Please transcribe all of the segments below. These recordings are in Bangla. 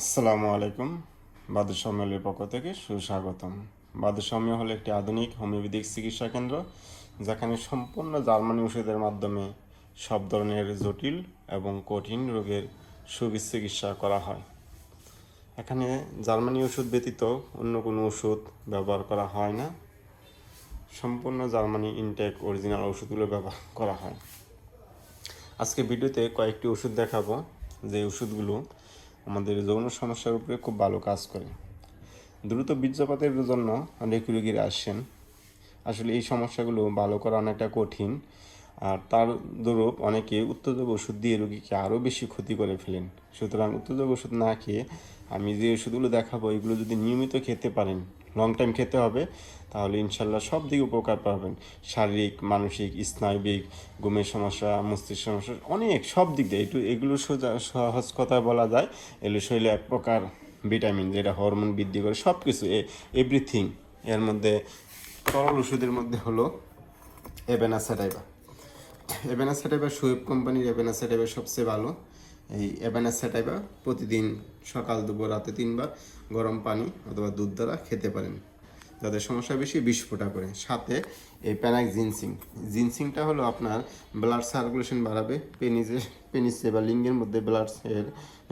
আসসালামু আলাইকুম। বাদুর সম্মেলের পক্ষ থেকে সুস্বাগতম। বাদুর সম্মেল হলো একটি আধুনিক হোমিওপ্যাথিক চিকিৎসা কেন্দ্র, যেখানে সম্পূর্ণ জার্মানি ওষুধের মাধ্যমে সব ধরনের জটিল এবং কঠিন রোগের সুচিকিৎসা করা হয়। এখানে জার্মানি ওষুধ ব্যতীত অন্য কোনো ওষুধ ব্যবহার করা হয় না। সম্পূর্ণ জার্মানি ইনটেক অরিজিনাল ওষুধগুলো ব্যবহার করা হয়। আজকে ভিডিওতে কয়েকটি ওষুধ দেখাবো। যে ওষুধগুলো আমাদের যৌন সমস্যার উপরে খুব ভালো কাজ করে। দ্রুত বীর্যপাতের জন্য অনেক রোগীরা আসেন। আসলে এই সমস্যাগুলো ভালো করা অনেকটা কঠিন। আর তার দরুপ অনেকে উত্তেজক ওষুধ দিয়ে রোগীকে আরও বেশি ক্ষতি করে ফেলেন। সুতরাং উত্তেজক ওষুধ না খেয়ে আমি যে ওষুধগুলো দেখাবো, এগুলো যদি নিয়মিত খেতে পারেন লং টাইম খেতে হবে, তাহলে ইনশাল্লাহ সব দিকে উপকার পাবেন। শারীরিক, মানসিক, স্নায়বিক, ঘুমের সমস্যা মস্তিষ্ক সমস্যা, অনেক সব দিক দিয়ে। একটু এগুলো সোজা, সহজ কথায় বলা যায়, এগুলো শরীরে এক প্রকার ভিটামিন, যেটা হরমোন বৃদ্ধি করে সব কিছু এভরিথিং এর মধ্যে তরল ওষুধের মধ্যে হলো এবেনাসাটাইবা এবেনাসাটাইবা শোয়েব কোম্পানির এবেনাসাটাইবা সবচেয়ে ভালো। এই অ্যাভেনা এবেনাসাটাইবা প্রতিদিন সকাল, দুপুর, রাতে তিনবার গরম পানি অথবা দুধ দ্বারা খেতে পারেন। যাদের সমস্যা বেশি বিষ ফোটা করে। সাথে এই প্যানাক জিনসিং জিনসিংটা হলো আপনার ব্লাড সার্কুলেশন বাড়াবে পেনিসে পেনিসে বা লিঙ্গের মধ্যে ব্লাড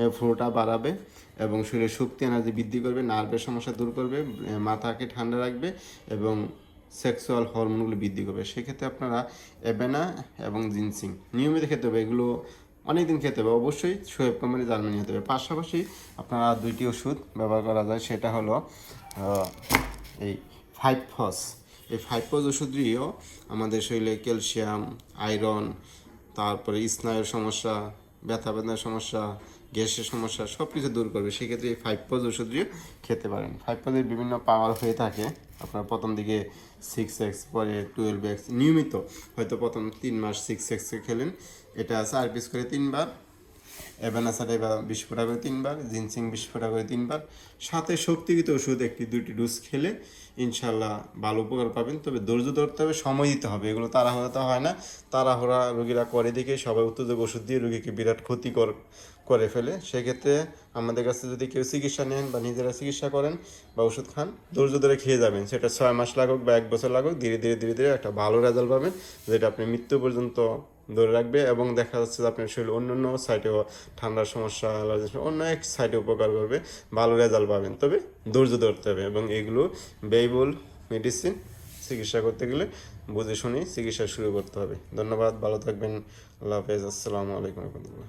এর ফ্লোটা বাড়াবে এবং শরীরের শক্তি এনার্জি বৃদ্ধি করবে নার্ভের সমস্যা দূর করবে মাথাকে ঠান্ডা রাখবে এবং সেক্সুয়াল হরমোনগুলো বৃদ্ধি করবে। সেক্ষেত্রে আপনারা এবেনা এবং জিনসিং নিয়মিত খেতে হবে। এগুলো অনেক দিন খেতে হবে। অবশ্যই শোয়েব কোম্পানি জার্মানি হতে হবে। পাশাপাশি আপনারা দুইটি ওষুধ ব্যবহার করা যায়। সেটা হলো এই ফাইভ ফস এই ফাইভ ফস ওষুধটিও আমাদের শরীরে ক্যালসিয়াম, আয়রন, তারপরে স্নায়ুর সমস্যা ব্যথা বেদনার সমস্যা, গ্যাসের সমস্যা সব কিছু দূর করবে। সেক্ষেত্রে এই ফাইভ পজ ওষুধটিও খেতে পারেন। ফাইভ পজের বিভিন্ন পাওয়ার হয়ে থাকে। আপনার প্রথম দিকে সিক্স এক্স পরে টুয়েলভ এক্স নিয়মিত। হয়তো প্রথম তিন মাস সিক্স এক্সে খেলেন। এটা চার পিস করে তিনবার। এভানাসার এবার বিশ করে তিনবার, জিনসিং বিশ করে তিনবার। সাথে শক্তিগত ওষুধ একটি, দুইটি ডোজ খেলে ইনশাল্লাহ ভালো উপকার পাবেন। তবে ধৈর্য ধরতে হবে, সময় দিতে হবে। এগুলো তাড়াহুড়া তো হয় না। তাড়াহুড়া রোগীরা করে দেখে সবাই উত্তেজক ওষুধ দিয়ে রোগীকে বিরাট ক্ষতিকর করে ফেলে। সেক্ষেত্রে আমাদের কাছে যদি কেউ চিকিৎসা নেন বা নিজেরা চিকিৎসা করেন বা ওষুধ খান, ধৈর্য ধরে খেয়ে যাবেন। সেটা ছয় মাস লাগুক বা এক বছর লাগুক, ধীরে ধীরে ধীরে ধীরে একটা ভালো রেজাল্ট পাবেন। যেটা আপনি মৃত্যু পর্যন্ত ধরে রাখবে এবং দেখা যাচ্ছে যে আপনার শরীর অন্য অন্য সাইডেও ঠান্ডার সমস্যা অ্যালার্জি অন্য এক সাইডে উপকার করবে, ভালো রেজাল্ট পাবেন। তবে ধৈর্য ধরতে হবে এবং এগুলো ব্যয়বহুল মেডিসিন চিকিৎসা করতে গেলে বুঝে শুনে চিকিৎসা শুরু করতে হবে। ধন্যবাদ, ভালো থাকবেন। আল্লাহ হাফেজ। আসসালামু আলাইকুম রহমতুল্লাহ।